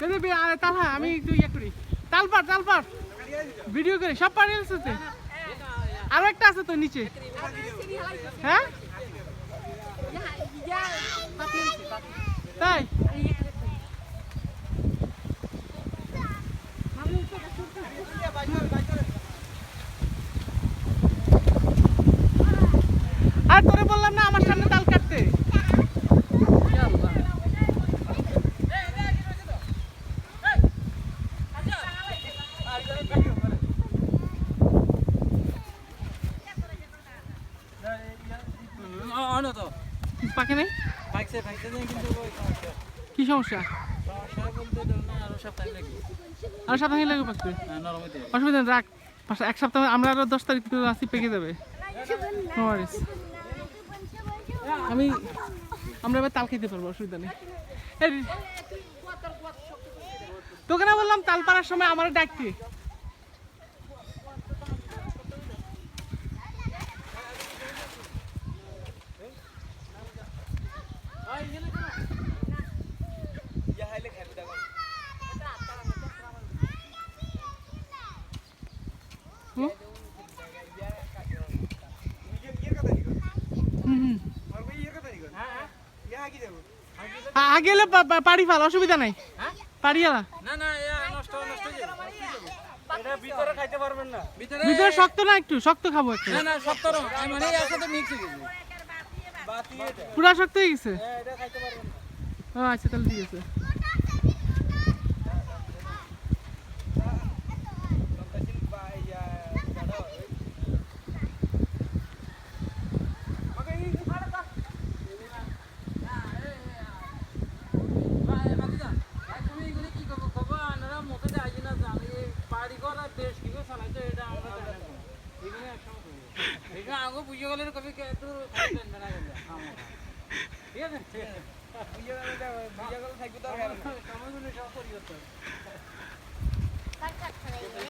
তালহা আমি একটু ইয়ে করি। তালপাট তালপাট ভিডিও করি, সব পাড়ি আছে আরও একটা আছে তো নিচে। হ্যাঁ? তাই আর তোরে বললাম না আমার সামনে তাল কাটতে অনো তো পাকে নাই? ভাগছে ভাগছে নেই কিন্তু কি সমস্যা? না আরও সপ্তাহ লাগবে হ্যাঁ অসুবিধা রাখ। এক সপ্তাহ, আমরা আরও দশ তারিখ আসি পেকে যাবে। আমি আমরা এবার তাল খেতে পারব, অসুবিধা নেই। তোকে না বললাম তাল পাড়ার সময় আমার ডাকতে। আগে এলে পাড়ি ফাল অসুবিধা নাই। পাড়ি এলা না না নষ্ট নষ্ট এটা ভিতরে খাইতে পারবেন না। ভিতরে ভিতরে শক্ত না একটু শক্ত খাব একটু। না না সত্তর মানে এর সাথে মিক্স হয়ে পুরা শক্ত হয়ে গেছে? ও আচ্ছা তাহলে ঠিক আছে। তুমি এগুলি কি করব খবর আপনারা মুখে যাই থাকবে তো